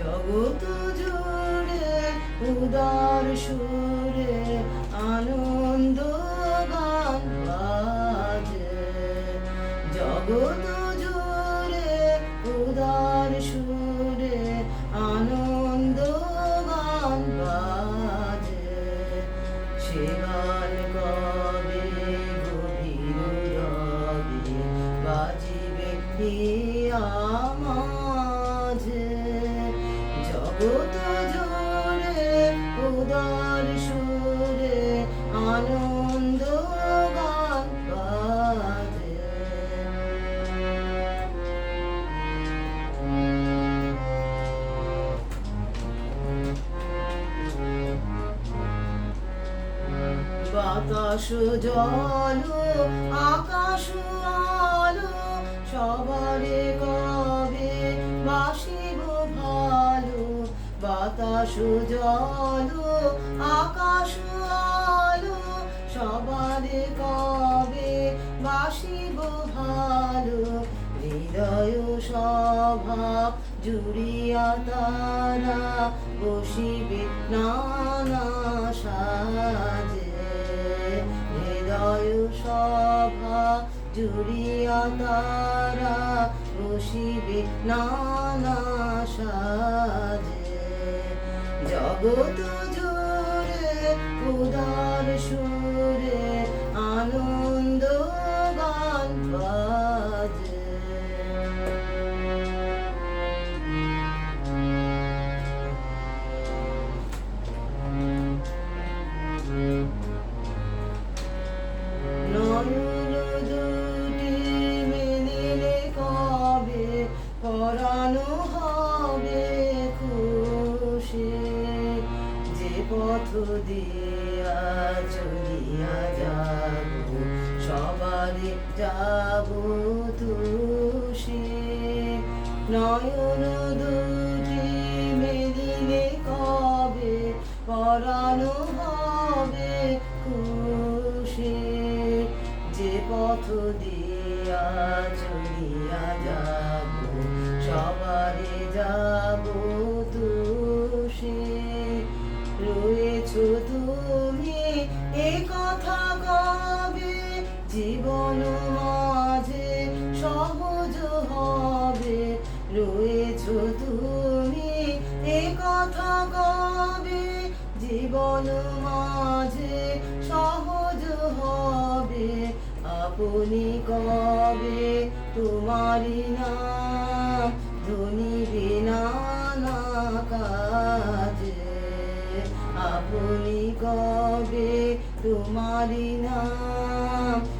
জগত জুড়ে, উদার সুরে আনন্দ গান বাজে। জগত জুড়ে, উদার সুরে আনন্দ গান বাজে। সে গান কবে গভীর রবে বাজিবে মাঝে উদার সুরে আনন্দ বাতাস জল আকাশ আলো বাতাস জল, আকাশ আলো সবারে কবে বাসিব ভালো? হৃদয় সভা জুড়িয়া তারা বসিবে নানা সাজে। হৃদয় সভা জুড়িয়া তারা বসিবে নানা সাজে। জগত জোরে উদার সুরে আনন্দ গান বাজে। নয়ন পথ দিয়া চলিয়া যাব। সবারে যাব তুষি নয়ন দুটি মেলিলে কবে? পরানো জীবন মাঝে সহজ হবে। রয়েছ তুমি এ কথা কবে? জীবন মাঝে সহজ হবে। আপনি কবে? তোমারি নাম ধনী না কাজে। আপনি কবে? তোমারি নাম